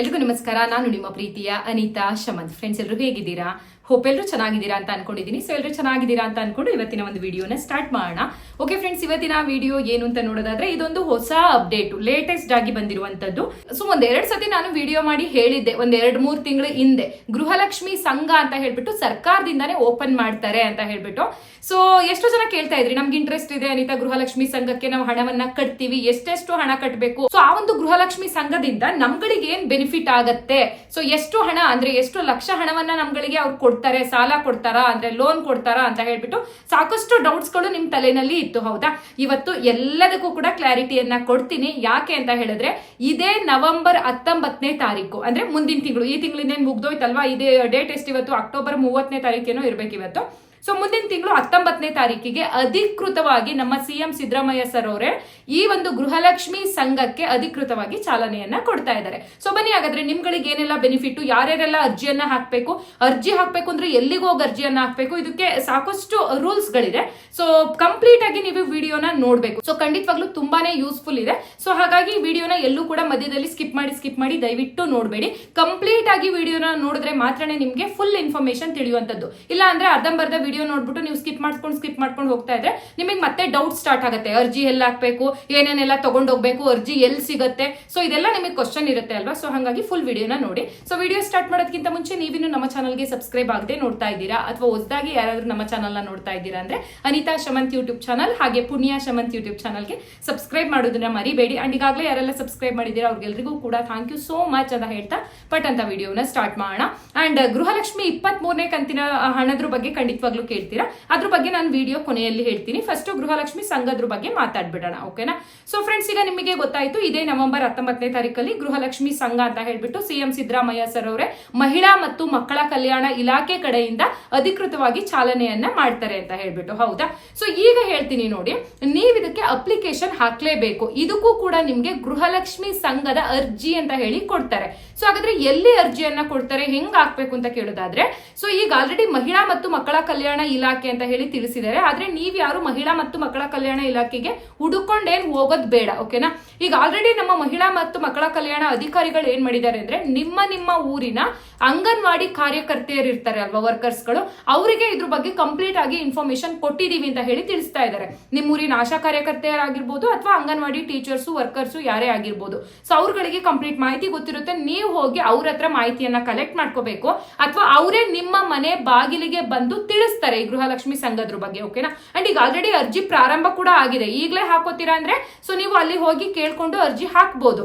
ಎಲ್ರಿಗೂ ನಮಸ್ಕಾರ. ನಾನು ನಿಮ್ಮ ಪ್ರೀತಿಯ ಅನಿತಾ ಶಮಂತ್ ಫ್ರೆಂಡ್ಸ್ ಎಲ್ಲರೂ ಹೇಗಿದ್ದೀರಾ? ಹೋಪ್ ಎಲ್ಲರೂ ಚೆನ್ನಾಗಿದ್ದೀರಾ ಅಂತ ಅನ್ಕೊಂಡಿದ್ದೀನಿ. ಸೊ ಎಲ್ಲರೂ ಚೆನ್ನಾಗಿದ್ದೀರಾ ಅಂತ ಅನ್ಕೊಂಡು ಇವತ್ತಿನ ಒಂದು ವಿಡಿಯೋನ ಸ್ಟಾರ್ಟ್ ಮಾಡೋಣ. ಓಕೆ ಫ್ರೆಂಡ್ಸ್ ಇವತ್ತಿನ ವಿಡಿಯೋ ಏನು ಅಂತ ನೋಡೋದಾದ್ರೆ ಇದೊಂದು ಹೊಸ ಅಪ್ಡೇಟ್ ಲೇಟೆಸ್ಟ್ ಆಗಿ ಬಂದಿರುವಂತದ್ದು ಸೊ ಒಂದ್ ಎರಡ್ ಸತಿ ನಾನು ವಿಡಿಯೋ ಮಾಡಿ ಹೇಳಿದ್ದೆ. ಒಂದ್ ಎರಡ್ ಮೂರ್ ತಿಂಗಳ ಹಿಂದೆ. ಗೃಹಲಕ್ಷ್ಮಿ ಸಂಘ ಅಂತ ಹೇಳ್ಬಿಟ್ಟು ಸರ್ಕಾರದಿಂದಾನೇ ಓಪನ್ ಮಾಡ್ತಾರೆ ಅಂತ ಹೇಳ್ಬಿಟ್ಟು. ಸೊ ಎಷ್ಟೋ ಜನ ಕೇಳ್ತಾ ಇದ್ರಿ, ನಮ್ಗೆ ಇಂಟ್ರೆಸ್ಟ್ ಇದೆ ಅನಿತಾ, ಗೃಹಲಕ್ಷ್ಮಿ ಸಂಘಕ್ಕೆ ನಾವು ಹಣವನ್ನ ಕಟ್ತೀವಿ. ಎಷ್ಟೆಷ್ಟು ಹಣ ಕಟ್ಟಬೇಕು ಸೊ ಆ ಒಂದು ಗೃಹಲಕ್ಷ್ಮಿ ಸಂಘದಿಂದ ನಮ್ಗಳಿಗೆ ಏನ್ ಬೆನಿಫಿಟ್ ಆಗತ್ತೆ? ಸೊ ಎಷ್ಟು ಹಣ ಅಂದ್ರೆ ಎಷ್ಟು ಲಕ್ಷ ಹಣವನ್ನ ನಮ್ಗಳಿಗೆ ಅವ್ರು ಕೊಡ್ತಾರೆ, ಸಾಲ ಕೊಡ್ತಾರಾ ಅಂದ್ರೆ ಲೋನ್ ಕೊಡ್ತಾರಾ ಅಂತ ಹೇಳ್ಬಿಟ್ಟು ಸಾಕಷ್ಟು ಡೌಟ್ಸ್ಗಳು ನಿಮ್ ತಲೆನಲ್ಲಿ ಇತ್ತು, ಹೌದಾ? ಇವತ್ತು ಎಲ್ಲದಕ್ಕೂ ಕೂಡ ಕ್ಲಾರಿಟಿಯನ್ನ ಕೊಡ್ತೀನಿ. ಯಾಕೆ ಅಂತ ಹೇಳಿದ್ರೆ ಇದೇ ನವೆಂಬರ್ ಹತ್ತೊಂಬತ್ತನೇ ತಾರೀಕು, ಅಂದ್ರೆ ಮುಂದಿನ ತಿಂಗಳು. ಈ ತಿಂಗಳಿಂದ ಮುಗ್ದೋಯ್ತಲ್ವಾ? ಇದೇ ಡೇಟ್ ಎಷ್ಟು ಇವತ್ತು? ಅಕ್ಟೋಬರ್ ಮೂವತ್ತನೇ ತಾರೀಕೇನೋ ಇರ್ಬೇಕು ಇವತ್ತು ಸೊ ಮುಂದಿನ ತಿಂಗಳು ಹತ್ತೊಂಬತ್ತನೇ ತಾರೀಕಿಗೆ ಅಧಿಕೃತವಾಗಿ ನಮ್ಮ ಸಿಎಂ ಸಿದ್ದರಾಮಯ್ಯ ಸರ್ ಅವರೇ ಈ ಒಂದು ಗೃಹಲಕ್ಷ್ಮಿ ಸಂಘಕ್ಕೆ ಅಧಿಕೃತವಾಗಿ ಚಾಲನೆಯನ್ನ ಕೊಡ್ತಾ ಇದ್ದಾರೆ. ಸೊ ಬನ್ನಿ ಹಾಗಾದ್ರೆ ನಿಮ್ಗಳಿಗೆ ಏನೆಲ್ಲ ಬೆನಿಫಿಟ್ ಯಾರ್ಯಾರೆಲ್ಲ ಅರ್ಜಿಯನ್ನ ಹಾಕ್ಬೇಕು, ಅರ್ಜಿ ಹಾಕ್ಬೇಕು ಅಂದ್ರೆ ಎಲ್ಲಿಗೆ ಹೋಗಿ ಅರ್ಜಿಯನ್ನ ಹಾಕ್ಬೇಕು, ಇದಕ್ಕೆ ಸಾಕಷ್ಟು ರೂಲ್ಸ್ ಗಳಿದೆ. ಸೊ ಕಂಪ್ಲೀಟ್ ಆಗಿ ನೀವು ವಿಡಿಯೋನ ನೋಡ್ಬೇಕು. ಸೊ ಖಂಡಿತವಾಗ್ಲೂ ತುಂಬಾನೇ ಯೂಸ್ಫುಲ್ ಇದೆ. ಸೊ ಹಾಗಾಗಿ ವಿಡಿಯೋನ ಎಲ್ಲೂ ಕೂಡ ಮಧ್ಯದಲ್ಲಿ ಸ್ಕಿಪ್ ಮಾಡಿ ಸ್ಕಿಪ್ ಮಾಡಿ ದಯವಿಟ್ಟು ನೋಡಬೇಡಿ. ಕಂಪ್ಲೀಟ್ ಆಗಿ ವಿಡಿಯೋನ ನೋಡಿದ್ರೆ ಮಾತ್ರನೇ ನಿಮಗೆ ಫುಲ್ ಇನ್ಫಾರ್ಮೇಶನ್ ತಿಳಿಯುವಂತದ್ದು ಇಲ್ಲ ಅಂದ್ರೆ ಅರ್ಧಂಬರ್ಧ ವಿಡಿಯೋ ನೋಡ್ಬಿಟ್ಟು ನೀವು ಸ್ಕಿಪ್ ಮಾಡ್ಕೊಂಡು ಸ್ಕಿಪ್ ಮಾಡ್ಕೊಂಡು ಹೋಗ್ತಾ ಇದ್ರೆ ನಿಮಗೆ ಮತ್ತೆ ಡೌಟ್ ಸ್ಟಾರ್ಟ್ ಆಗುತ್ತೆ. ಅರ್ಜಿ ಎಲ್ಲ ಹಾಕ್ಬೇಕು ಏನೇನೆಲ್ಲ ತಗೊಂಡೋಗ್ಬೇಕು, ಅರ್ಜಿ ಎಲ್ಲಿ ಸಿಗುತ್ತೆ? ಸೊ ಇದೆಲ್ಲ ನಿಮಗೆ ಕ್ವಶನ್ ಇರುತ್ತೆ ಅಲ್ವಾ? ಸೊ ಹಾಗಾಗಿ ಫುಲ್ ವಿಡಿಯೋನ ನೋಡಿ. ಸೊ ವಿಡಿಯೋ ಸ್ಟಾರ್ಟ್ ಮಾಡೋದಕ್ಕಿಂತ ಮುಂಚೆ ನೀವಿನ್ನು ನಮ್ಮ ಚಾನಲ್ಗೆ ಸಬ್ಸ್ಕ್ರೈಬ್ ಆಗದೆ ನೋಡ್ತಾ ಇದ್ದೀರಾ? ಅಥವಾ ಹೊಸದಾಗಿ ಯಾರಾದರೂ ನಮ್ಮ ಚಾನಲ್ನ ನೋಡ್ತಾ ಇದ್ದೀರಾ ಅಂದ್ರೆ ಅನಿತಾ ಶಮಂತ್ ಯೂಟ್ಯೂಬ್ ಚಾನಲ್ ಹಾಗೆ ಪುಣ್ಯ ಶಮಂತ್ ಯೂಟ್ಯೂಬ್ ಚಾನಲ್ಗೆ ಸಬ್ಸ್ಕ್ರೈಬ್ ಮಾಡೋದನ್ನ ಮರಿಬೇಡಿ. ಅಂಡ್ ಈಗಾಗಲೇ ಯಾರೆಲ್ಲ ಸಬ್ಸ್ಕ್ರೈಬ್ ಮಾಡಿದ್ದೀರಾ ಅವ್ರಿಗೆಲ್ರಿಗೂ ಕೂಡ ಥ್ಯಾಂಕ್ ಯು ಸೋ ಮಚ್ ಅಂತ ಹೇಳ್ತಾ ಬಟ್ ಅಂತ ವಿಡಿಯೋನ ಸ್ಟಾರ್ಟ್ ಮಾಡೋಣ. ಅಂಡ್ ಗೃಹಲಕ್ಷ್ಮಿ ಇಪ್ಪತ್ತ್ ಮೂರನೇ ಕಂತಿನ ಹಣದ್ರ ಬಗ್ಗೆ ಖಂಡಿತವಾಗ್ಲೂ ಕೇಳ್ತೀರಾ? ಅದ್ರ ಬಗ್ಗೆ ನಾನು ವಿಡಿಯೋ ಕೊನೆಯಲ್ಲಿ ಹೇಳ್ತೀನಿ. ಫಸ್ಟ್ ಗೃಹಲಕ್ಷ್ಮಿ ಸಂಘದ್ರ ಬಗ್ಗೆ ಮಾತಾಡ್ಬಿಡೋಣ ಓಕೆನಾ ಸೊ ಫ್ರೆಂಡ್ಸ್ ಈಗ ನಿಮಗೆ ಗೊತ್ತಾಯ್ತು, ಇದೇ ನವೆಂಬರ್ ಹತ್ತೊಂಬತ್ತನೇ ತಾರೀಕಲ್ಲಿ ಗೃಹಲಕ್ಷ್ಮಿ ಸಂಘ ಅಂತ ಹೇಳ್ಬಿಟ್ಟು ಸಿಎಂ ಸಿದ್ದರಾಮಯ್ಯ ಸರ್ ಅವರೇ ಮಹಿಳಾ ಮತ್ತು ಮಕ್ಕಳ ಕಲ್ಯಾಣ ಇಲಾಖೆ ಕಡೆಯಿಂದ ಅಧಿಕೃತವಾಗಿ ಚಾಲನೆಯನ್ನ ಮಾಡ್ತಾರೆ ಅಂತ ಹೇಳ್ಬಿಟ್ಟು. ಹೌದಾ? ಸೊ ಈಗ ಹೇಳ್ತೀನಿ ನೋಡಿ, ನೀವು ಇದಕ್ಕೆ ಅಪ್ಲಿಕೇಶನ್ ಹಾಕ್ಲೇಬೇಕು. ಇದಕ್ಕೂ ಕೂಡ ನಿಮ್ಗೆ ಗೃಹಲಕ್ಷ್ಮಿ ಸಂಘದ ಅರ್ಜಿ ಅಂತ ಹೇಳಿ ಕೊಡ್ತಾರೆ. ಸೊ ಹಾಗಾದ್ರೆ ಎಲ್ಲಿ ಅರ್ಜಿಯನ್ನ ಕೊಡ್ತಾರೆ, ಹೆಂಗ್ ಹಾಕ್ಬೇಕು ಅಂತ ಕೇಳೋದಾದ್ರೆ ಸೊ ಈಗ ಆಲ್ರೆಡಿ ಮಹಿಳಾ ಮತ್ತು ಮಕ್ಕಳ ಕಲ್ಯಾಣ ಇಲಾಖೆ ಅಂತ ಹೇಳಿ ತಿಳಿಸಿದ್ದಾರೆ. ಆದ್ರೆ ನೀವ್ ಯಾರು ಮಹಿಳಾ ಮತ್ತು ಮಕ್ಕಳ ಕಲ್ಯಾಣ ಇಲಾಖೆಗೆ ಹುಡುಕೊಂಡೇನ್ ಹೋಗೋದು ಬೇಡ ಓಕೆನಾ ಈಗ ಆಲ್ರೆಡಿ ನಮ್ಮ ಮಹಿಳಾ ಮತ್ತು ಮಕ್ಕಳ ಕಲ್ಯಾಣ ಅಧಿಕಾರಿಗಳು ಏನ್ ಮಾಡಿದ್ದಾರೆ ಅಂದ್ರೆ, ನಿಮ್ಮ ನಿಮ್ಮ ಊರಿನ ಅಂಗನವಾಡಿ ಕಾರ್ಯಕರ್ತೆಯರು ಇರ್ತಾರೆ ಅಲ್ವಾ ವರ್ಕರ್ಸ್ಗಳು ಅವರಿಗೆ ಇದ್ರ ಬಗ್ಗೆ ಕಂಪ್ಲೀಟ್ ಆಗಿ ಇನ್ಫಾರ್ಮೇಶನ್ ಕೊಟ್ಟಿದೀವಿ ಅಂತ ಹೇಳಿ ತಿಳಿಸ್ತಾ ಇದ್ದಾರೆ. ನಿಮ್ಮ ಊರಿನ ಆಶಾ ಕಾರ್ಯಕರ್ತೆಯರಾಗಿರ್ಬೋದು ಅಥವಾ ಅಂಗನವಾಡಿ ಟೀಚರ್ಸು ವರ್ಕರ್ಸು ಯಾರೇ ಆಗಿರ್ಬೋದು. ಸೊ ಅವ್ರಗಳಿಗೆ ಕಂಪ್ಲೀಟ್ ಮಾಹಿತಿ ಗೊತ್ತಿರುತ್ತೆ. ನೀವು ಹೋಗಿ ಅವ್ರ ಹತ್ರ ಮಾಹಿತಿಯನ್ನ ಕಲೆಕ್ಟ್ ಮಾಡ್ಕೋಬೇಕು. ಅಥವಾ ಅವರೇ ನಿಮ್ಮ ಮನೆ ಬಾಗಿಲಿಗೆ ಬಂದು ತಿಳಿಸ್ತಾರೆ ಈ ಗೃಹಲಕ್ಷ್ಮಿ ಸಂಘದ್ರ ಬಗ್ಗೆ ಓಕೆನಾ ಅಂಡ್ ಈಗ ಆಲ್ರೆಡಿ ಅರ್ಜಿ ಪ್ರಾರಂಭ ಕೂಡ ಆಗಿದೆ. ಈಗಲೇ ಹಾಕೋತೀರಾ ಅಂದ್ರೆ ಸೊ ನೀವು ಅಲ್ಲಿ ಹೋಗಿ ಕೇಳ್ಕೊಂಡು ಅರ್ಜಿ ಹಾಕ್ಬೋದು.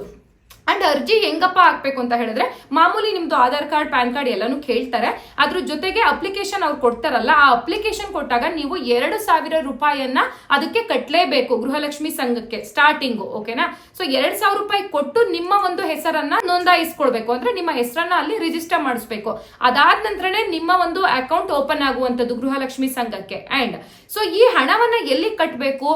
ಅಂಡ್ ಅರ್ಜಿ ಹೆಂಗಪ್ಪ ಹಾಕ್ಬೇಕು ಅಂತ ಹೇಳಿದ್ರೆ, ಮಾಮೂಲಿ ನಿಮ್ದು ಆಧಾರ್ ಕಾರ್ಡ್, ಪ್ಯಾನ್ ಕಾರ್ಡ್ ಎಲ್ಲಾನು ಕೇಳ್ತಾರೆ. ಅದ್ರ ಜೊತೆಗೆ ಅಪ್ಲಿಕೇಶನ್ ಅವ್ರು ಕೊಡ್ತಾರಲ್ಲ, ಆ ಅಪ್ಲಿಕೇಶನ್ ಕೊಟ್ಟಾಗ ನೀವು ಎರಡು ಸಾವಿರ ರೂಪಾಯಿಯನ್ನ ಅದಕ್ಕೆ ಕಟ್ಟಲೇಬೇಕು ಗೃಹಲಕ್ಷ್ಮಿ ಸಂಘಕ್ಕೆ ಸ್ಟಾರ್ಟಿಂಗು ಓಕೆನಾ ಸೊ ಎರಡ್ ಸಾವಿರ ರೂಪಾಯಿ ಕೊಟ್ಟು ನಿಮ್ಮ ಒಂದು ಹೆಸರನ್ನ ನೋಂದಾಯಿಸ್ಕೊಳ್ಬೇಕು. ಅಂದ್ರೆ ನಿಮ್ಮ ಹೆಸರನ್ನ ಅಲ್ಲಿ ರಿಜಿಸ್ಟರ್ ಮಾಡಿಸ್ಬೇಕು. ಅದಾದ ನಂತರನೇ ನಿಮ್ಮ ಒಂದು ಅಕೌಂಟ್ ಓಪನ್ ಆಗುವಂತದ್ದು ಗೃಹಲಕ್ಷ್ಮಿ ಸಂಘಕ್ಕೆ. ಅಂಡ್ ಸೊ ಈ ಹಣವನ್ನ ಎಲ್ಲಿ ಕಟ್ಟಬೇಕು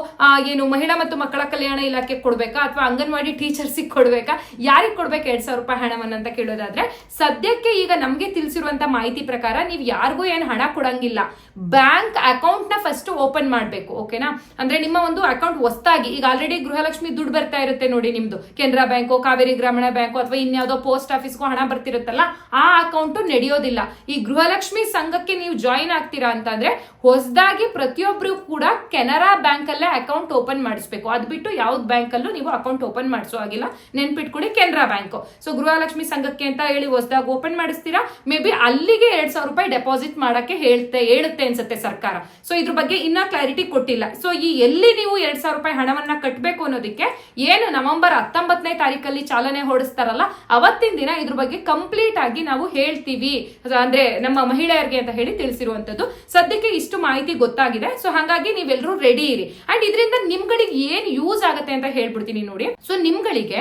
ಏನು ಮಹಿಳಾ ಮತ್ತು ಮಕ್ಕಳ ಕಲ್ಯಾಣ ಇಲಾಖೆ ಕೊಡ್ಬೇಕಾ? ಅಥವಾ ಅಂಗನವಾಡಿ ಟೀಚರ್ಸಿಗೆ ಕೊಡ್ಬೇಕಾ? ಯಾರಿಗೆ ಕೊಡ್ಬೇಕು ಎರಡ್ ಸಾವಿರ ರೂಪಾಯಿ ಹಣವನ್ನ ಅಂತ ಕೇಳೋದಾದ್ರೆ, ಸದ್ಯಕ್ಕೆ ಈಗ ನಮಗೆ ತಿಳಿಸಿರುವಂತ ಮಾಹಿತಿ ಪ್ರಕಾರ ನೀವು ಯಾರಿಗೂ ಏನು ಹಣ ಕೊಡಂಗಿಲ್ಲ. ಬ್ಯಾಂಕ್ ಅಕೌಂಟ್ನ ಫಸ್ಟ್ ಓಪನ್ ಮಾಡಬೇಕು, ಓಕೆನಾ? ಅಂದ್ರೆ ನಿಮ್ಮ ಒಂದು ಅಕೌಂಟ್ ಹೊಸ್ತಾಗಿ ಈಗ ಆಲ್ರೆಡಿ ಗೃಹಲಕ್ಷ್ಮಿ ದುಡ್ಡು ಬರ್ತಾ ಇರುತ್ತೆ ನೋಡಿ ನಿಮ್ದು. ಕೆನರಾ ಬ್ಯಾಂಕು, ಕಾವೇರಿ ಗ್ರಾಮೀಣ ಬ್ಯಾಂಕು ಅಥವಾ ಇನ್ಯಾವುದೋ ಪೋಸ್ಟ್ ಆಫೀಸ್ಗೂ ಹಣ ಬರ್ತಿರುತ್ತಲ್ಲ, ಆ ಅಕೌಂಟ್ ನಡೆಯೋದಿಲ್ಲ. ಈ ಗೃಹಲಕ್ಷ್ಮಿ ಸಂಘಕ್ಕೆ ನೀವು ಜಾಯಿನ್ ಆಗ್ತೀರಾ ಅಂತಂದ್ರೆ, ಹೊಸದಾಗಿ ಪ್ರತಿಯೊಬ್ರು ಕೂಡ ಕೆನರಾ ಬ್ಯಾಂಕ್ ಅಲ್ಲೇ ಅಕೌಂಟ್ ಓಪನ್ ಮಾಡಿಸ್ಬೇಕು. ಅದ್ ಬಿಟ್ಟು ಯಾವ್ದು ಬ್ಯಾಂಕಲ್ಲೂ ನೀವು ಅಕೌಂಟ್ ಓಪನ್ ಮಾಡಿಸೋ ಆಗಿಲ್ಲ ನೆನ್ಪಿಟ್ಕೊಳ್ಳಿ ಕೆನರಾ ಬ್ಯಾಂಕ್. ಸೊ ಗೃಹಲಕ್ಷ್ಮಿ ಸಂಘಕ್ಕೆ ಅಂತ ಹೇಳಿ ಹೊಸದಾಗಿ ಓಪನ್ ಮಾಡಿಸ್ತೀರಾ? ಮೇ ಬಿ ಅಲ್ಲಿಗೆ ಎರಡ್ ಸಾವಿರ ರೂಪಾಯಿ ಡೆಪಾಸಿಟ್ ಮಾಡಕ್ಕೆ ಹೇಳ್ತೆ, ಹೇಳುತ್ತೆ ಅನ್ಸುತ್ತೆ ಸರ್ಕಾರ. ಸೊ ಇದ್ರ ಬಗ್ಗೆ ಇನ್ನ ಕ್ಲಾರಿಟಿ ಕೊಟ್ಟಿಲ್ಲ. ಸೊ ಈ ಎಲ್ಲಿ ನೀವು ಎರಡ್ ಸಾವಿರ ರೂಪಾಯಿ ಹಣವನ್ನ ಕಟ್ಟಬೇಕು ಅನ್ನೋದಕ್ಕೆ ಏನು ನವೆಂಬರ್ ಹತ್ತೊಂಬತ್ತನೇ ತಾರೀಕಲ್ಲಿ ಚಾಲನೆ ಹೊಡಿಸ್ತಾರಲ್ಲ ಅವತ್ತಿನ ದಿನ ಇದ್ರ ಬಗ್ಗೆ ಕಂಪ್ಲೀಟ್ ಆಗಿ ನಾವು ಹೇಳ್ತೀವಿ. ಅಂದ್ರೆ ನಮ್ಮ ಮಹಿಳೆಯರಿಗೆ ಅಂತ ಹೇಳಿ ತಿಳಿಸಿರುವಂತದ್ದು ಸದ್ಯಕ್ಕೆ ಇಷ್ಟು ಮಾಹಿತಿ ಗೊತ್ತಾಗಿದೆ. ಸೊ ಹಾಗಾಗಿ ನೀವೆಲ್ಲರೂ ರೆಡಿ ಇರಿ. ಅಂಡ್ ಇದರಿಂದ ನಿಮ್ಗಳಿಗೆ ಏನ್ ಯೂಸ್ ಆಗುತ್ತೆ ಅಂತ ಹೇಳ್ಬಿಡ್ತೀನಿ ನೋಡಿ. ಸೊ ನಿಮ್ಗಳಿಗೆ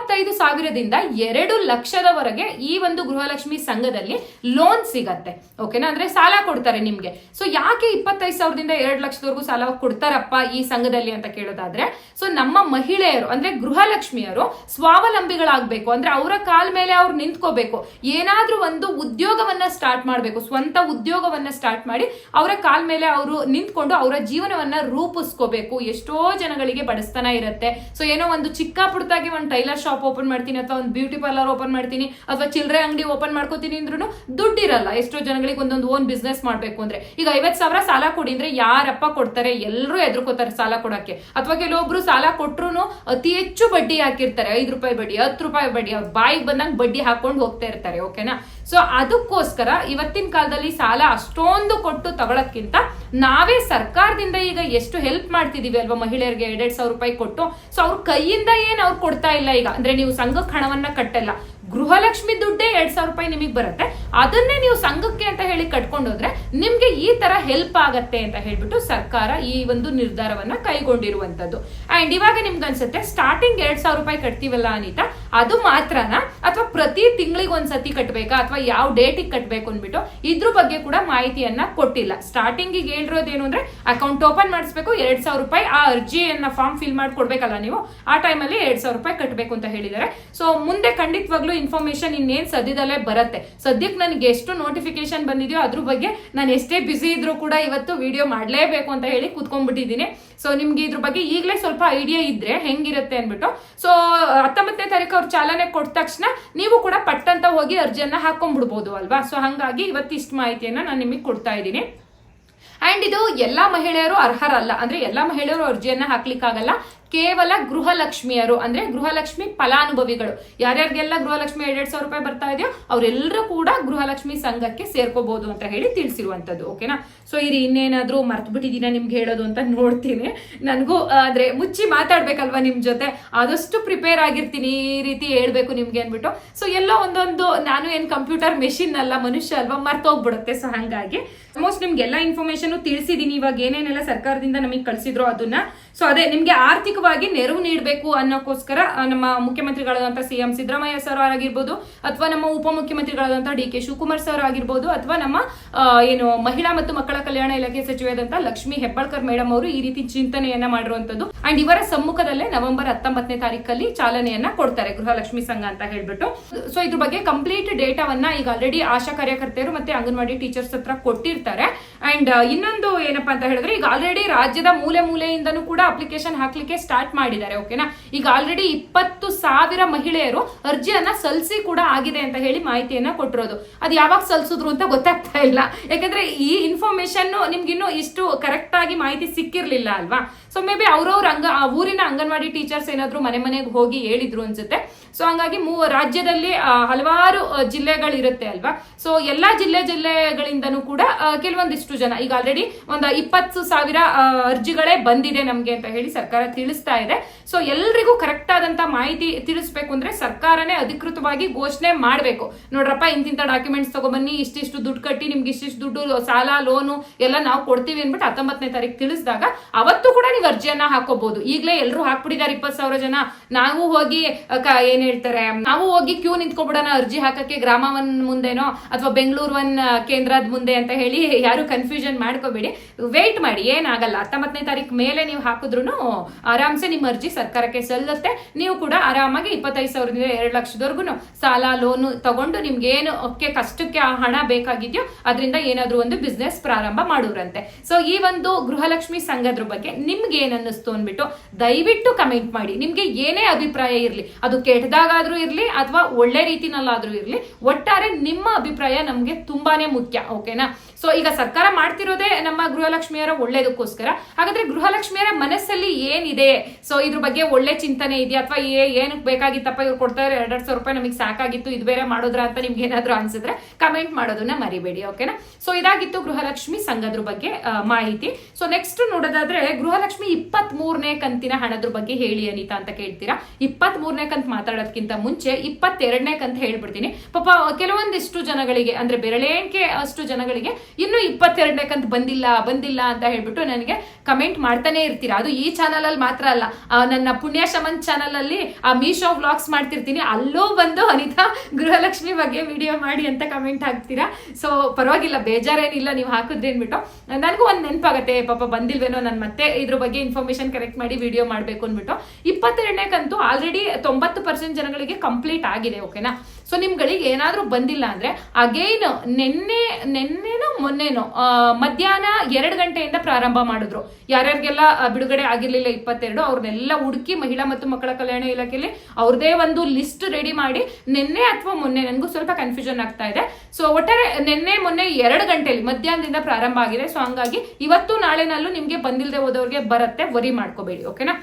ಇಪ್ಪತ್ತೈದು ಸಾವಿರದಿಂದ ಎರಡು ಲಕ್ಷದವರೆಗೆ ಈ ಒಂದು ಗೃಹಲಕ್ಷ್ಮಿ ಸಂಘದಲ್ಲಿ ಲೋನ್ ಸಿಗತ್ತೆ. ಓಕೆನಾ ಅಂದ್ರೆ ಸಾಲ ಕೊಡ್ತಾರೆ ನಿಮ್ಗೆ. ಸೊ ಯಾಕೆ ಇಪ್ಪತ್ತೈದು ಸಾವಿರದಿಂದ ಎರಡು ಲಕ್ಷದವರೆಗೂ ಸಾಲ ಕೊಡ್ತಾರಪ್ಪ ಈ ಸಂಘದಲ್ಲಿ ಅಂತ ಕೇಳೋದಾದ್ರೆ ಸೊ ನಮ್ಮ ಮಹಿಳೆಯರು, ಅಂದ್ರೆ ಗೃಹಲಕ್ಷ್ಮಿಯರು ಸ್ವಾವಲಂಬಿಗಳಾಗ್ಬೇಕು. ಅಂದ್ರೆ ಅವರ ಕಾಲ ಮೇಲೆ ಅವ್ರು ನಿಂತ್ಕೋಬೇಕು. ಏನಾದ್ರೂ ಒಂದು ಉದ್ಯೋಗವನ್ನ ಸ್ಟಾರ್ಟ್ ಮಾಡಬೇಕು. ಸ್ವಂತ ಉದ್ಯೋಗವನ್ನ ಸ್ಟಾರ್ಟ್ ಮಾಡಿ ಅವರ ಕಾಲ ಮೇಲೆ ಅವರು ನಿಂತ್ಕೊಂಡು ಅವರ ಜೀವನವನ್ನ ರೂಪಿಸ್ಕೋಬೇಕು. ಎಷ್ಟೋ ಜನಗಳಿಗೆ ಬಡಸ್ತನ ಇರುತ್ತೆ. ಸೊ ಏನೋ ಒಂದು ಚಿಕ್ಕ ಪುಡ್ತಾಗಿ ಒಂದು ಟೈಲರ್ ಶಾಪ್ ಓಪನ್ ಮಾಡ್ತೀನಿ ಅಥವಾ ಒಂದು ಬ್ಯೂಟಿ ಪಾರ್ಲರ್ ಓಪನ್ ಮಾಡ್ತೀನಿ ಅಥವಾ ಚಿಲ್ಲರೆ ಅಂಗಡಿ ಓಪನ್ ಮಾಡ್ಕೋತೀನಿ ಅಂದ್ರೂ ದುಡ್ಡಿರಲ್ಲ. ಎಷ್ಟೋ ಜನಗಳಿಗೆ ಒಂದೊಂದು ಓನ್ ಬಿಸ್ನೆಸ್ ಮಾಡಬೇಕು ಅಂದ್ರೆ. ಈಗ ಐವತ್ತು ಸಾವಿರ ಸಾಲ ಕೊಡಿ ಅಂದ್ರೆ ಯಾರಪ್ಪ ಕೊಡ್ತಾರೆ? ಎಲ್ಲರೂ ಎದುರ್ಕೋತಾರೆ ಸಾಲ ಕೊಡಕ್ಕೆ. ಅಥವಾ ಕೆಲವೊಬ್ರು ಸಾಲ ಕೊಟ್ರು ಅತಿ ಹೆಚ್ಚು ಬಡ್ಡಿ ಹಾಕಿರ್ತಾರೆ. ಐದು ರೂಪಾಯಿ ಬಡ್ಡಿ, ಹತ್ತು ರೂಪಾಯಿ ಬಡ್ಡಿ ಬಾಯಿಗೆ ಬಂದಂಗೆ ಬಡ್ಡಿ ಹಾಕೊಂಡು ಹೋಗ್ತಾ ಇರ್ತಾರೆ ಓಕೆನಾ ಸೊ ಅದಕ್ಕೋಸ್ಕರ ಇವತ್ತಿನ ಕಾಲದಲ್ಲಿ ಸಾಲ ಅಷ್ಟೊಂದು ಕೊಟ್ಟು ತಗೊಳಕ್ಕಿಂತ ನಾವೇ ಸರ್ಕಾರದಿಂದ ಈಗ ಎಷ್ಟು ಹೆಲ್ಪ್ ಮಾಡ್ತಿದೀವಿ ಅಲ್ವಾ ಮಹಿಳೆಯರಿಗೆ? ಎರಡೆರಡು ಸಾವಿರ ರೂಪಾಯಿ ಕೊಟ್ಟು. ಸೊ ಅವ್ರ ಕೈಯಿಂದ ಏನ್ ಅವ್ರು ಕೊಡ್ತಾ ಇಲ್ಲ ಈಗ? ಅಂದ್ರೆ ನೀವು ಸಂಘಕ್ಕೆ ಹಣವನ್ನ ಕಟ್ಟಲ್ಲ. ಗೃಹಲಕ್ಷ್ಮಿ ದುಡ್ಡೇ ಎರಡ್ ಸಾವಿರ ರೂಪಾಯಿ ನಿಮಗೆ ಬರುತ್ತೆ. ಅದನ್ನೇ ನೀವು ಸಂಘಕ್ಕೆ ಅಂತ ಹೇಳಿ ಕಟ್ಕೊಂಡೋದ್ರೆ ನಿಮ್ಗೆ ಈ ತರ ಹೆಲ್ಪ್ ಆಗತ್ತೆ ಅಂತ ಹೇಳ್ಬಿಟ್ಟು ಸರ್ಕಾರ ಈ ಒಂದು ನಿರ್ಧಾರವನ್ನ ಕೈಗೊಂಡಿರುವಂತದ್ದು. ಅಂಡ್ ಇವಾಗ ನಿಮ್ಗೆ ಅನ್ಸುತ್ತೆ ಸ್ಟಾರ್ಟಿಂಗ್ ಎರಡ್ ಸಾವಿರ ರೂಪಾಯಿ ಕಟ್ತೀವಲ್ಲ ಅನಿತಾ, ಅದು ಮಾತ್ರನಾ? ಅಥವಾ ಪ್ರತಿ ತಿಂಗಳಿಗೆ ಒಂದ್ಸತಿ ಕಟ್ಬೇಕಾ? ಅಥವಾ ಯಾವ ಡೇಟಿಗೆ ಕಟ್ಬೇಕು ಅಂದ್ಬಿಟ್ಟು ಇದ್ರ ಬಗ್ಗೆ ಕೂಡ ಮಾಹಿತಿಯನ್ನ ಕೊಟ್ಟಿಲ್ಲ. ಸ್ಟಾರ್ಟಿಂಗ್ ಹೇಳಿರೋದೇನು ಅಂದ್ರೆ ಅಕೌಂಟ್ ಓಪನ್ ಮಾಡಿಸ್ಬೇಕು, ಎರಡ್ ಸಾವಿರ ರೂಪಾಯಿ ಆ ಅರ್ಜಿಯನ್ನ ಫಾರ್ಮ್ ಫಿಲ್ ಮಾಡಿ ಕೊಡ್ಬೇಕಲ್ಲ ನೀವು, ಆ ಟೈಮಲ್ಲಿ ಎರಡ್ ಸಾವಿರ ರೂಪಾಯಿ ಕಟ್ಟಬೇಕು ಅಂತ ಹೇಳಿದ್ದಾರೆ. ಸೊ ಮುಂದೆ ಖಂಡಿತವಾಗ್ಲೂ ಇನ್ಫಾರ್ಮೇಶನ್ ಇನ್ನೇನ್ ಸದ್ಯದಲ್ಲೇ ಬರುತ್ತೆ. ಸದ್ಯಕ್ಕೆ ನನಗೆ ಎಷ್ಟು ನೋಟಿಫಿಕೇಶನ್ ಬಂದಿದೆಯೋ ಅದ್ರ ಬಗ್ಗೆ ನಾನು ಎಷ್ಟೇ ಬ್ಯುಸಿ ಇದ್ರೂ ಕೂಡ ಇವತ್ತು ವಿಡಿಯೋ ಮಾಡಲೇಬೇಕು ಅಂತ ಹೇಳಿ ಕೂತ್ಕೊಂಡ್ಬಿಟ್ಟಿದ್ದೀನಿ. ಸೊ ನಿಮ್ಗೆ ಇದ್ರ ಬಗ್ಗೆ ಈಗಲೇ ಸ್ವಲ್ಪ ಐಡಿಯಾ ಇದ್ರೆ ಹೆಂಗಿರುತ್ತೆ ಅನ್ಬಿಟ್ಟು ಸೊ ಹತ್ತೊಂಬತ್ತನೇ ತಾರೀಕು ಅವ್ರು ಚಾಲನೆ ಕೊಟ್ಟ ತಕ್ಷಣ ನೀವು ಕೂಡ ಪಟ್ಟಂತ ಹೋಗಿ ಅರ್ಜಿಯನ್ನ ಹಾಕೊಂಡ್ಬಿಡ್ಬೋದು ಅಲ್ವಾ? ಸೊ ಹಂಗಾಗಿ ಇವತ್ತಿಷ್ಟು ಮಾಹಿತಿಯನ್ನ ನಾನು ನಿಮಗೆ ಕೊಡ್ತಾ ಇದ್ದೀನಿ. ಅಂಡ್ ಇದು ಎಲ್ಲಾ ಮಹಿಳೆಯರು ಅರ್ಹರಲ್ಲ. ಅಂದ್ರೆ ಎಲ್ಲಾ ಮಹಿಳೆಯರು ಅರ್ಜಿಯನ್ನ ಹಾಕ್ಲಿಕ್ಕಾಗಲ್ಲ. ಕೇವಲ ಗೃಹಲಕ್ಷ್ಮಿಯರು, ಅಂದ್ರೆ ಗೃಹಲಕ್ಷ್ಮಿ ಫಲಾನುಭವಿಗಳು. ಯಾರ್ಯಾರಿಗೆಲ್ಲ ಗೃಹಲಕ್ಷ್ಮಿ ಎರಡೆರಡು ಸಾವಿರ ರೂಪಾಯಿ ಬರ್ತಾ ಇದೆಯೋ ಅವರೆಲ್ಲರೂ ಕೂಡ ಗೃಹಲಕ್ಷ್ಮಿ ಸಂಘಕ್ಕೆ ಸೇರ್ಕೋಬಹುದು ಅಂತ ಹೇಳಿ ತಿಳಿಸಿರುವಂತದ್ದು ಓಕೆನಾ? ಸೊ ಇರಿ, ಇನ್ನೇನಾದ್ರೂ ಮರ್ತು ಬಿಟ್ಟಿದ್ದೀನ ನಿಮ್ಗೆ ಹೇಳೋದು ಅಂತ ನೋಡ್ತೀನಿ. ನನಗೂ, ಆದ್ರೆ ಮುಚ್ಚಿ ಮಾತಾಡ್ಬೇಕಲ್ವಾ ನಿಮ್ ಜೊತೆ? ಆದಷ್ಟು ಪ್ರಿಪೇರ್ ಆಗಿರ್ತೀನಿ ಈ ರೀತಿ ಹೇಳ್ಬೇಕು ನಿಮ್ಗೆ ಅನ್ಬಿಟ್ಟು ಸೊ ಎಲ್ಲೋ ಒಂದೊಂದು, ನಾನು ಏನ್ ಕಂಪ್ಯೂಟರ್ ಮೆಷಿನ್ ಅಲ್ಲ, ಮನುಷ್ಯ ಅಲ್ವಾ ಮರ್ತೋಗ್ಬಿಡುತ್ತೆ ಸೊ ಹಂಗಾಗಿ ಆಲ್ಮೋಸ್ಟ್ ನಿಮ್ಗೆ ಎಲ್ಲ ಇನ್ಫಾರ್ಮೇಶನ್ ತಿಳಿಸಿದೀನಿ. ಇವಾಗ ಏನೇನೆಲ್ಲ ಸರ್ಕಾರದಿಂದ ನಮಗೆ ಕಳಿಸಿದ್ರು ಅದನ್ನ. ಸೊ ಅದೇ, ನಿಮ್ಗೆ ಆರ್ಥಿಕವಾಗಿ ನೆರವು ನೀಡಬೇಕು ಅನ್ನೋಕ್ಕೋಸ್ಕರ ನಮ್ಮ ಮುಖ್ಯಮಂತ್ರಿಗಳಾದಂತಹ ಸಿ ಎಂ ಸಿದ್ದರಾಮಯ್ಯ ಸರ್ ಆಗಿರ್ಬೋದು, ಅಥವಾ ನಮ್ಮ ಉಪಮುಖ್ಯಮಂತ್ರಿಗಳಾದಂಥ ಡಿ ಕೆ ಶಿವಕುಮಾರ್ ಸರ್ ಆಗಿರ್ಬೋದು, ಅಥವಾ ನಮ್ಮ ಏನು ಮಹಿಳಾ ಮತ್ತು ಮಕ್ಕಳ ಕಲ್ಯಾಣ ಇಲಾಖೆ ಸಚಿವೆಯಾದಂಥ ಲಕ್ಷ್ಮಿ ಹೆಬ್ಬಾಳ್ಕರ್ ಮೇಡಮ್ ಅವರು ಈ ರೀತಿ ಚಿಂತನೆಯನ್ನ ಮಾಡಿರುವಂತದ್ದು ಅಂಡ್ ಇವರ ಸಮ್ಮುಖದಲ್ಲೇ ನವೆಂಬರ್ ಹತ್ತೊಂಬತ್ತನೇ ತಾರೀಕಲ್ಲಿ ಚಾಲನೆಯನ್ನ ಕೊಡ್ತಾರೆ ಗೃಹಲಕ್ಷ್ಮಿ ಸಂಘ ಅಂತ ಹೇಳ್ಬಿಟ್ಟು. ಸೊ ಇದ್ರ ಬಗ್ಗೆ ಕಂಪ್ಲೀಟ್ ಡೇಟಾವನ್ನ ಈಗ ಆಲ್ರೆಡಿ ಆಶಾ ಕಾರ್ಯಕರ್ತೆಯರು ಮತ್ತೆ ಅಂಗನವಾಡಿ ಟೀಚರ್ಸ್ ಹತ್ರ ಕೊಟ್ಟಿರ್ತಾರೆ. ಅಂಡ್ ಇನ್ನೊಂದು ಏನಪ್ಪಾ ಅಂತ ಹೇಳಿದ್ರೆ, ಈಗ ಆಲ್ರೆಡಿ ರಾಜ್ಯದ ಮೂಲೆ ಮೂಲೆಯಿಂದನೂ ಕೂಡ ಅಪ್ಲಿಕೇಶನ್ ಹಾಕ್ಲಿಕ್ಕೆ ಸ್ಟಾರ್ಟ್ ಮಾಡಿದ್ದಾರೆ ಓಕೆನಾ ಈಗ ಆಲ್ರೆಡಿ ಇಪ್ಪತ್ತು ಸಾವಿರ ಮಹಿಳೆಯರು ಅರ್ಜಿಯನ್ನ ಸಲ್ಲಿಸಿ ಕೂಡ ಆಗಿದೆ ಅಂತ ಹೇಳಿ ಮಾಹಿತಿಯನ್ನ ಕೊಟ್ಟಿರೋದು. ಅದು ಯಾವಾಗ ಸಲ್ಲಿಸಿದ್ರು ಅಂತ ಗೊತ್ತಾಗ್ತಾ ಇಲ್ಲ. ಯಾಕಂದ್ರೆ ಈ ಇನ್ಫಾರ್ಮೇಶನ್ ನಿಮ್ಗಿನ್ನೂ ಇಷ್ಟು ಕರೆಕ್ಟ್ ಆಗಿ ಮಾಹಿತಿ ಸಿಕ್ಕಿರ್ಲಿಲ್ಲ ಅಲ್ವಾ? ಸೊ ಮೇ ಬಿ ಅವ್ರವ್ರ ಅಂಗ ಊರಿನ ಅಂಗನವಾಡಿ ಟೀಚರ್ಸ್ ಏನಾದ್ರು ಮನೆ ಮನೆಗೆ ಹೋಗಿ ಹೇಳಿದ್ರು ಅನ್ಸುತ್ತೆ. ಸೊ ಹಂಗಾಗಿ ಮೂ ರಾಜ್ಯದಲ್ಲಿ ಹಲವಾರು ಜಿಲ್ಲೆಗಳಿರುತ್ತೆ ಅಲ್ವಾ? ಸೊ ಎಲ್ಲಾ ಜಿಲ್ಲೆ ಜಿಲ್ಲೆಗಳಿಂದನೂ ಕೂಡ ಕೆಲವೊಂದಿಷ್ಟು ಜನ, ಈಗ ಆಲ್ರೆಡಿ ಒಂದು ಇಪ್ಪತ್ತು ಸಾವಿರ ಅರ್ಜಿಗಳೇ ಬಂದಿದೆ ನಮ್ಗೆ ಅಂತ ಹೇಳಿ ಸರ್ಕಾರ ತಿಳಿಸ್ತಾ ಇದೆ. ಸೊ ಎಲ್ರಿಗೂ ಕರೆಕ್ಟ್ ಆದಂತ ಮಾಹಿತಿ ತಿಳಿಸ್ಬೇಕು ಅಂದ್ರೆ ಸರ್ಕಾರನೇ ಅಧಿಕೃತವಾಗಿ ಘೋಷಣೆ ಮಾಡಬೇಕು. ನೋಡ್ರಪ್ಪ, ಇಂತಿಂತ ಡಾಕ್ಯುಮೆಂಟ್ಸ್ ತಗೊಬನ್ನಿ, ಇಷ್ಟಿಷ್ಟು ದುಡ್ಡು ಕಟ್ಟಿ, ನಿಮ್ಗೆ ಇಷ್ಟಿಷ್ಟು ದುಡ್ಡು, ಸಾಲ ಲೋನು ಎಲ್ಲ ನಾವು ಕೊಡ್ತೀವಿ ಅಂದ್ಬಿಟ್ಟು ಹತ್ತೊಂಬತ್ತನೇ ತಾರೀಕು ತಿಳಿಸಿದಾಗ ಅವತ್ತು ಕೂಡ ನೀವು ಅರ್ಜಿಯನ್ನ ಹಾಕೋಬಹುದು ಈಗಲೇ ಎಲ್ಲರೂ ಹಾಕ್ಬಿಟ್ಟಿದ್ದಾರೆ ಇಪ್ಪತ್ತು ಸಾವಿರ ಜನ. ನಾವು ಹೋಗಿ ಏನ್ ಹೇಳ್ತಾರೆ? ನಾವು ಹೋಗಿ ಕ್ಯೂ ನಿಂತ್ಕೊಬಿಡೋಣ, ಅರ್ಜಿ ಹಾಕಕ್ಕೆ ಗ್ರಾಮ ಒನ್ ಮುಂದೆನೋ ಅಥವಾ ಬೆಂಗಳೂರು ಒನ್ ಕೇಂದ್ರದ ಮುಂದೆ ಅಂತ ಹೇಳಿ ಯಾರು ಕನ್ಫ್ಯೂಷನ್ ಮಾಡ್ಕೋಬೇಡಿ. ವೇಟ್ ಮಾಡಿ, ಏನಾಗಲ್ಲ. ಹತ್ತೊಂಬತ್ತನೇ ತಾರೀಕು ಮೇಲೆ ನೀವು ಹಾಕಿದ್ರು ಆರಾಮ್ಸೆ ನಿಮ್ಮ ಅರ್ಜಿ ಸರ್ಕಾರಕ್ಕೆ ಸಲ್ಲುತ್ತೆ. ನೀವು ಕೂಡ ಆರಾಮಾಗಿ ಇಪ್ಪತ್ತೈದು ಸಾವಿರದಿಂದ ಎರಡು ಲಕ್ಷದವರೆಗೂ ಸಾಲ ಲೋನ್ ತಗೊಂಡು ನಿಮ್ಗೆ ಏನು ಕಷ್ಟಕ್ಕೆ ಆ ಹಣ ಬೇಕಾಗಿದೆಯೋ ಅದರಿಂದ ಏನಾದ್ರೂ ಒಂದು ಬಿಸ್ನೆಸ್ ಪ್ರಾರಂಭ ಮಾಡೋರಂತೆ. ಸೊ ಈ ಒಂದು ಗೃಹಲಕ್ಷ್ಮಿ ಸಂಘದ್ರ ಬಗ್ಗೆ ನಿಮ್ಗೆ ಏನ್ ಅನ್ನಿಸ್ತು ಅಂದ್ಬಿಟ್ಟು ದಯವಿಟ್ಟು ಕಮೆಂಟ್ ಮಾಡಿ. ನಿಮ್ಗೆ ಏನೇ ಅಭಿಪ್ರಾಯ ಇರಲಿ, ಅದು ಕೆಟ್ಟದಾಗಾದ್ರೂ ಇರಲಿ ಅಥವಾ ಒಳ್ಳೆ ರೀತಿನಲ್ಲಾದ್ರೂ ಇರಲಿ ಒಟ್ಟಾರೆ ನಿಮ್ಮ ಅಭಿಪ್ರಾಯ ನಮಗೆ ತುಂಬಾನೇ ಮುಖ್ಯ ಓಕೆನಾ ಸೊ ಈಗ ಸರ್ಕಾರ ಮಾಡ್ತಿರೋದೇ ನಮ್ಮ ಗೃಹಲಕ್ಷ್ಮಿಯರ ಒಳ್ಳೇದಕ್ಕೋಸ್ಕರ. ಹಾಗಾದ್ರೆ ಗೃಹಲಕ್ಷ್ಮಿಯರ ಮನಸ್ಸಲ್ಲಿ ಏನಿದೆ? ಸೊ ಇದ್ರ ಬಗ್ಗೆ ಒಳ್ಳೆ ಚಿಂತನೆ ಇದೆಯಾ? ಅಥವಾ ಏನಕ್ಕೆ ಬೇಕಾಗಿತ್ತಪ್ಪ ಇವ್ರು ಕೊಡ್ತಾರೆ? ಎರಡ್ ಸಾವಿರ ರೂಪಾಯಿ ನಮಗೆ ಸಾಕಾಗಿತ್ತು, ಇದು ಬೇರೆ ಮಾಡೋದ್ರ ಅಂತ ನಿಮ್ಗೆ ಏನಾದ್ರು ಅನ್ಸಿದ್ರೆ ಕಮೆಂಟ್ ಮಾಡೋದನ್ನ ಮರಿಬೇಡಿ ಓಕೆನಾ ಸೊ ಇದಾಗಿತ್ತು ಗೃಹಲಕ್ಷ್ಮಿ ಸಂಘದ್ರ ಬಗ್ಗೆ ಮಾಹಿತಿ. ಸೊ ನೆಕ್ಸ್ಟ್ ನೋಡೋದಾದ್ರೆ ಗೃಹಲಕ್ಷ್ಮಿ ಇಪ್ಪತ್ತ್ ಮೂರನೇ ಕಂತಿನ ಹಣದ್ರ ಬಗ್ಗೆ ಹೇಳಿ ಅನಿತಾ ಅಂತ ಕೇಳ್ತೀರಾ? ಇಪ್ಪತ್ತ್ ಮೂರನೇ ಕಂತ್ ಮಾತಾಡೋದಕ್ಕಿಂತ ಮುಂಚೆ ಇಪ್ಪತ್ತೆರಡನೇ ಕಂತ್ ಹೇಳ್ಬಿಡ್ತೀನಿ. ಪಾಪ, ಕೆಲವೊಂದಿಷ್ಟು ಜನಗಳಿಗೆ, ಅಂದ್ರೆ ಬೆರಳೆಣಿಕೆ ಅಷ್ಟು ಜನಗಳಿಗೆ ಇನ್ನು ಇಪ್ಪತ್ತೆರಡನೇ ಕಂತ್ ಬಂದಿಲ್ಲ ಬಂದಿಲ್ಲ ಅಂತ ಹೇಳ್ಬಿಟ್ಟು ನನಗೆ ಕಮೆಂಟ್ ಮಾಡ್ತಾನೆ ಇರ್ತೀರಾ. ಅದು ಈ ಚಾನಲ್ ಅಲ್ಲಿ ಮಾತ್ರ ಅಲ್ಲ. ನನ್ನ ಪುಣ್ಯ ಶಮನ್ ಚಾನಲ್ ಅಲ್ಲಿ ಆ ಮೀಶೋ ವ್ಲಾಗ್ಸ್ ಮಾಡ್ತಿರ್ತೀನಿ. ಅಲ್ಲೂ ಬಂದು ಅನಿತಾ ಗೃಹಲಕ್ಷ್ಮಿ ಬಗ್ಗೆ ವಿಡಿಯೋ ಮಾಡಿ ಅಂತ ಕಮೆಂಟ್ ಹಾಕ್ತೀರಾ? ಸೊ ಪರವಾಗಿಲ್ಲ, ಬೇಜಾರೇನಿಲ್ಲ. ನೀವು ಹಾಕಿದ್ರೆ ಅಂದ್ಬಿಟ್ಟು ನನಗೂ ಒಂದು ನೆನಪಾಗತ್ತೆ. ಪಾಪ ಬಂದಿಲ್ವೇನೋ ನಾನು ಮತ್ತೆ ಇದ್ರ ಬಗ್ಗೆ ಇನ್ಫಾರ್ಮೇಶನ್ ಕರೆಕ್ಟ್ ಮಾಡಿ ವಿಡಿಯೋ ಮಾಡಬೇಕು ಅಂದ್ಬಿಟ್ಟು. ಇಪ್ಪತ್ತೆರಡನೇ ಕಂತು ಆಲ್ರೆಡಿ ತೊಂಬತ್ತು ಪರ್ಸೆಂಟ್ ಜನಗಳಿಗೆ ಕಂಪ್ಲೀಟ್ ಆಗಿದೆ ಓಕೆನಾ ಸೊ ನಿಮ್ಗಳಿಗೆ ಏನಾದ್ರೂ ಬಂದಿಲ್ಲ ಅಂದ್ರೆ ಅಗೈನ್ ನಿನ್ನೆ, ನಿನ್ನೆನೋ ಮೊನ್ನೆನೋ ಮಧ್ಯಾಹ್ನ ಎರಡು ಗಂಟೆಯಿಂದ ಪ್ರಾರಂಭ ಮಾಡಿದ್ರು. ಯಾರ್ಯಾರಿಗೆಲ್ಲ ಬಿಡುಗಡೆ ಆಗಿರ್ಲಿಲ್ಲ ಇಪ್ಪತ್ತೆರಡು, ಅವ್ರನ್ನೆಲ್ಲ ಹುಡುಕಿ ಮಹಿಳಾ ಮತ್ತು ಮಕ್ಕಳ ಕಲ್ಯಾಣ ಇಲಾಖೆಯಲ್ಲಿ ಅವ್ರದೇ ಒಂದು ಲಿಸ್ಟ್ ರೆಡಿ ಮಾಡಿ ನಿನ್ನೆ ಅಥವಾ ಮೊನ್ನೆ, ನನಗೂ ಸ್ವಲ್ಪ ಕನ್ಫ್ಯೂಷನ್ ಆಗ್ತಾ ಇದೆ. ಸೊ ಒಟ್ಟಾರೆ ನಿನ್ನೆ, ಮೊನ್ನೆ ಎರಡು ಗಂಟೆಯಲ್ಲಿ ಮಧ್ಯಾಹ್ನದಿಂದ ಪ್ರಾರಂಭ ಆಗಿದೆ. ಸೊ ಹಂಗಾಗಿ ಇವತ್ತು ನಾಳೆನಲ್ಲೂ ನಿಮ್ಗೆ ಬಂದಿಲ್ಲದೆ ಹೋದವ್ರಿಗೆ ಬರುತ್ತೆ ವರಿ ಮಾಡ್ಕೋಬೇಡಿ ಓಕೆನಾ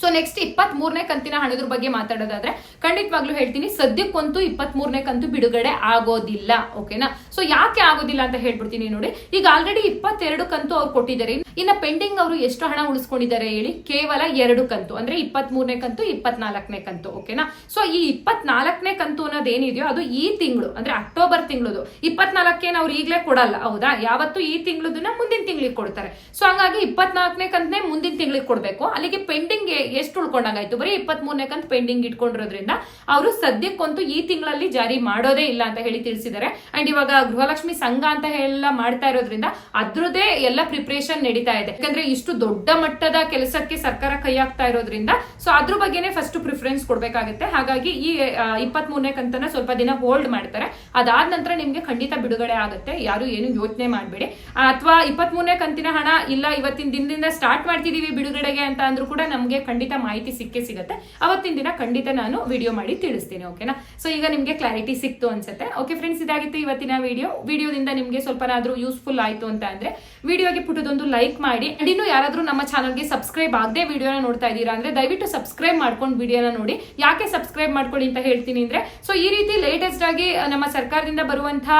ಸೊ ನೆಕ್ಸ್ಟ್ ಇಪ್ಪತ್ತ್ ಮೂರನೇ ಕಂತಿನ ಹಣದ ಬಗ್ಗೆ ಮಾತಾಡೋದಾದ್ರೆ, ಖಂಡಿತವಾಗ್ಲೂ ಹೇಳ್ತೀನಿ, ಸದ್ಯಕ್ಕಂತೂ ಇಪ್ಪತ್ತ್ ಮೂರನೇ ಕಂತು ಬಿಡುಗಡೆ ಆಗೋದಿಲ್ಲ ಓಕೆನಾ ಸೊ ಯಾಕೆ ಆಗೋದಿಲ್ಲ ಅಂತ ಹೇಳ್ಬಿಡ್ತೀನಿ ನೋಡಿ. ಈಗ ಆಲ್ರೆಡಿ ಇಪ್ಪತ್ತೆರಡು ಕಂತು ಅವ್ರು ಕೊಟ್ಟಿದ್ದಾರೆ. ಇನ್ನ ಪೆಂಡಿಂಗ್ ಅವರು ಎಷ್ಟು ಹಣ ಉಳಿಸ್ಕೊಂಡಿದ್ದಾರೆ ಹೇಳಿ, ಕೇವಲ ಎರಡು ಕಂತು, ಅಂದ್ರೆ ಇಪ್ಪತ್ತ್ ಮೂರನೇ ಕಂತು, ಇಪ್ಪತ್ನಾಲ್ಕನೇ ಕಂತು ಓಕೆನಾ ಸೊ ಈ ಇಪ್ಪತ್ನಾಲ್ಕನೇ ಕಂತು ಅನ್ನೋದು ಏನಿದೆಯೋ ಅದು ಈ ತಿಂಗಳು, ಅಂದ್ರೆ ಅಕ್ಟೋಬರ್ ತಿಂಗಳದು. ಇಪ್ಪತ್ನಾಲ್ಕೇನ ಅವ್ರು ಈಗಲೇ ಕೊಡಲ್ಲ, ಹೌದಾ? ಯಾವತ್ತು ಈ ತಿಂಗಳದನ್ನ ಮುಂದಿನ ತಿಂಗಳಿಗೆ ಕೊಡ್ತಾರೆ. ಸೊ ಹಂಗಾಗಿ ಇಪ್ಪತ್ನಾಲ್ಕನೇ ಕಂತನೇ ಮುಂದಿನ ತಿಂಗಳಿಗೆ ಕೊಡಬೇಕು. ಅಲ್ಲಿಗೆ ಪೆಂಡಿಂಗ್ ಎಷ್ಟು ಉಳ್ಕೊಂಡಂಗಾಯ್ತು? ಬರೀ ಇಪ್ಪತ್ ಮೂರನೇ ಕಂತು ಪೆಂಡಿಂಗ್ ಇಟ್ಕೊಂಡಿರೋದ್ರಿಂದ ಅವರು ಸದ್ಯಕ್ಕಂತೂ ಈ ತಿಂಗಳಲ್ಲಿ ಜಾರಿ ಮಾಡೋದೇ ಇಲ್ಲ ಅಂತ ಹೇಳಿ ತಿಳಿಸಿದ್ದಾರೆ. ಅಂಡ್ ಇವಾಗ ಗೃಹಲಕ್ಷ್ಮಿ ಸಂಘ ಅಂತ ಎಲ್ಲ ಮಾಡ್ತಾ ಇರೋದ್ರಿಂದ ಅದ್ರದೇ ಎಲ್ಲ ಪ್ರಿಪರೇಷನ್ ನಡೀತಾ ಇದೆ. ಯಾಕಂದ್ರೆ ಇಷ್ಟು ದೊಡ್ಡ ಮಟ್ಟದ ಕೆಲಸಕ್ಕೆ ಸರ್ಕಾರ ಕೈ ಹಾಕ್ತಾ ಇರೋದ್ರಿಂದ ಸೊ ಅದ್ರ ಬಗ್ಗೆನೇ ಫಸ್ಟ್ ಪ್ರಿಫರೆನ್ಸ್ ಕೊಡ್ಬೇಕಾಗುತ್ತೆ. ಹಾಗಾಗಿ ಈ ಇಪ್ಪತ್ತ್ ಮೂರನೇ ಕಂತನ ಸ್ವಲ್ಪ ದಿನ ಹೋಲ್ಡ್ ಮಾಡ್ತಾರೆ. ಅದಾದ ನಂತರ ನಿಮ್ಗೆ ಖಂಡಿತ ಬಿಡುಗಡೆ ಆಗುತ್ತೆ. ಯಾರು ಏನು ಯೋಚನೆ ಮಾಡಬೇಡಿ. ಅಥವಾ ಇಪ್ಪತ್ತ್ ಮೂರನೇ ಕಂತಿನ ಹಣ ಇಲ್ಲ, ಇವತ್ತಿನ ದಿನದಿಂದ ಸ್ಟಾರ್ಟ್ ಮಾಡ್ತಿದೀವಿ ಬಿಡುಗಡೆಗೆ ಅಂತ ಅಂದ್ರೂ ಕೂಡ ನಮಗೆ ಖಂಡಿತ ಮಾಹಿತಿ ಸಿಕ್ಕೇ ಸಿಗುತ್ತೆ. ಅವತ್ತಿನ ದಿನ ಖಂಡಿತ ನಾನು ವಿಡಿಯೋ ಮಾಡಿ ತಿಳಿಸ್ತೀನಿ ಓಕೆನಾ ಸೊ ಈಗ ನಿಮಗೆ ಕ್ಲಾರಿಟಿ ಸಿಕ್ತು ಅನ್ಸುತ್ತೆ. ಓಕೆ ಫ್ರೆಂಡ್ಸ್ ಇದಾಗಿತ್ತು ಇವತ್ತಿನ ವಿಡಿಯೋ ವಿಡಿಯೋದಿಂದ ನಿಮಗೆ ಸ್ವಲ್ಪನಾದ್ರೂ ಯೂಸ್ಫುಲ್ ಆಯಿತು ಅಂತ ಅಂದ್ರೆ ವಿಡಿಯೋಗೆ ಪುಟ್ಟದೊಂದು ಲೈಕ್ ಮಾಡಿ. ಯಾರಾದರೂ ಯಾರಾದ್ರೂ ನಮ್ಮ ಚಾನಲ್ಗೆ ಸಬ್ಸ್ಕ್ರೈಬ್ ಆಗದೆ ವಿಡಿಯೋನ ನೋಡ್ತಾ ಇದ್ದೀರಾ ಅಂದರೆ, ದಯವಿಟ್ಟು ಸಬ್ಸ್ಕ್ರೈಬ್ ಮಾಡ್ಕೊಂಡು ವಿಡಿಯೋನ ನೋಡಿ. ಯಾಕೆ ಸಬ್ಸ್ಕ್ರೈಬ್ ಮಾಡ್ಕೊಳ್ಳಿ ಅಂತ ಹೇಳ್ತೀನಿ ಅಂದ್ರೆ ಸೊ ಈ ರೀತಿ ಲೇಟೆಸ್ಟ್ ಆಗಿ ನಮ್ಮ ಸರ್ಕಾರದಿಂದ ಬರುವಂತಹ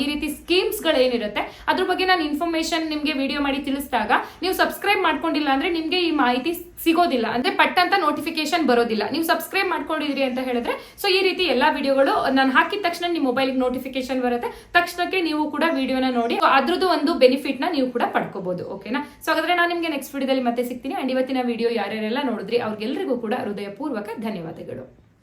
ಈ ರೀತಿ ಸ್ಕೀಮ್ಸ್ಗಳೇನಿರುತ್ತೆ ಅದ್ರ ಬಗ್ಗೆ ನಾನು ಇನ್ಫಾರ್ಮೇಶನ್ ನಿಮಗೆ ವಿಡಿಯೋ ಮಾಡಿ ತಿಳಿಸಿದಾಗ, ನೀವು ಸಬ್ಸ್ಕ್ರೈಬ್ ಮಾಡ್ಕೊಂಡಿಲ್ಲ ಅಂದ್ರೆ ನಿಮಗೆ ಈ ಮಾಹಿತಿ ಸಿಗೋದಿಲ್ಲ. ಅಂದ್ರೆ ಪಟ್ ಅಂತ ನೋಟಿಫಿಕೇಶನ್ ಬರೋದಿಲ್ಲ. ನೀವು ಸಬ್ಸ್ಕ್ರೈಬ್ ಮಾಡ್ಕೊಂಡಿದ್ರಿ ಅಂತ ಹೇಳಿದ್ರೆ ಸೊ ಈ ರೀತಿ ಎಲ್ಲಾ ವಿಡಿಯೋಗಳು ನಾನು ಹಾಕಿದ ತಕ್ಷಣ ನಿಮ್ಮ ಮೊಬೈಲ್ಗೆ ನೋಟಿಫಿಕೇಶನ್ ಬರುತ್ತೆ. ತಕ್ಷಣಕ್ಕೆ ನೀವು ಕೂಡ ವಿಡಿಯೋನ ನೋಡಿ ಅದ್ರದ್ದು ಒಂದು ಬೆನಿಫಿಟ್ನ ನೀವು ಕೂಡ ಪಡ್ಕೋಬಹುದು ಓಕೆನಾ ಸೊ ಹಾಗಾದ್ರೆ ನಾನು ನಿಮ್ಗೆ ನೆಕ್ಸ್ಟ್ ವಿಡಿಯೋದಲ್ಲಿ ಮತ್ತೆ ಸಿಗ್ತೀನಿ. ಅಂಡ್ ಇವತ್ತಿನ ವಿಡಿಯೋ ಯಾರ್ಯಾರೆಲ್ಲ ನೋಡಿದ್ರಿ ಅವ್ರಿಗೆಲ್ಲರಿಗೂ ಕೂಡ ಹೃದಯಪೂರ್ವಕ ಧನ್ಯವಾದಗಳು.